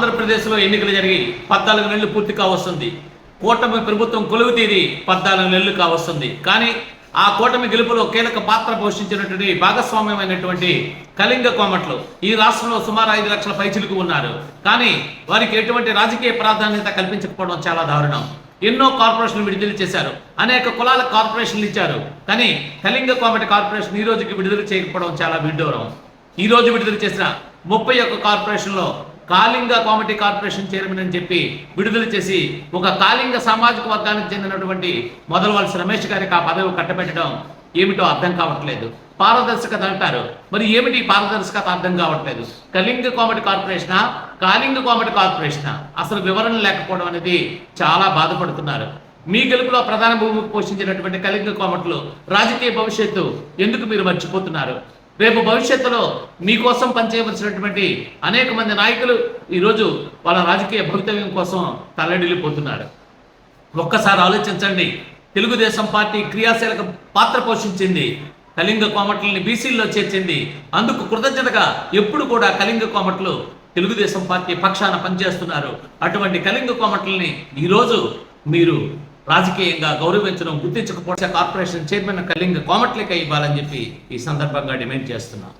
ఆంధ్రప్రదేశ్లో ఎన్నికలు జరిగి పద్నాలుగు నెలలు పూర్తి కావస్తుంది. కూటమి ప్రభుత్వం కొలువు తీరి పద్నాలుగు నెలలు కావస్తుంది. కానీ ఆ కూటమి గెలుపులో కీలక పాత్ర పోషించినటువంటి భాగస్వామ్యమైనటువంటి కళింగ కోమట్లు ఈ రాష్ట్రంలో సుమారు ఐదు లక్షల పైచిలుకు ఉన్నారు. కానీ వారికి ఎటువంటి రాజకీయ ప్రాధాన్యత కల్పించకపోవడం చాలా దారుణం. ఎన్నో కార్పొరేషన్లు విడుదల చేశారు. అనేక కులాల కార్పొరేషన్లు ఇచ్చారు. కానీ కళింగ కోమటి కార్పొరేషన్ ఈ రోజుకి విడుదల చేయకపోవడం చాలా విడ్డూరం ఈ రోజు విడుదల చేసిన ముప్పై ఒక్క కార్పొరేషన్లో కాళింగ కామెడీ కార్పొరేషన్ చైర్మన్ అని చెప్పి విడుదల చేసి ఒక కాళింగ సామాజిక వర్గానికి చెందినటువంటి మొదలవలసి రమేష్ గారికి ఆ పదవి కట్టబెట్టడం ఏమిటో అర్థం కావట్లేదు. పారదర్శకత అంటారు. మరి ఏమిటి పారదర్శకత అర్థం కావట్లేదు? కళింగ కామెడీ కార్పొరేషనా? కాళింగ కామెడీ కార్పొరేషనా? అసలు వివరణ లేకపోవడం అనేది చాలా బాధపడుతున్నారు. మీ గెలుపులో ప్రధాన భూమికి పోషించినటువంటి కళింగ కోమట్లు రాజకీయ భవిష్యత్తు ఎందుకు మీరు మర్చిపోతున్నారు? రేపు భవిష్యత్తులో మీకోసం పనిచేయవలసినటువంటి అనేక మంది నాయకులు ఈరోజు వాళ్ళ రాజకీయ భవితవ్యం కోసం తల్లడిల్లిపోతున్నారు. ఒక్కసారి ఆలోచించండి. తెలుగుదేశం పార్టీ క్రియాశీలక పాత్ర పోషించింది. కళింగ కోమట్లని బీసీల్లో చేర్చింది. అందుకు కృతజ్ఞతగా ఎప్పుడు కూడా కళింగ కోమట్లు తెలుగుదేశం పార్టీ పక్షాన పనిచేస్తున్నారు. అటువంటి కళింగ కోమట్లని ఈరోజు మీరు రాజకీయంగా గౌరవించడం గుర్తించకపోతే కార్పొరేషన్ చైర్మన్ కళింగ కోమట్లేక ఇవ్వాలని చెప్పి ఈ సందర్భంగా డిమాండ్ చేస్తున్నాం.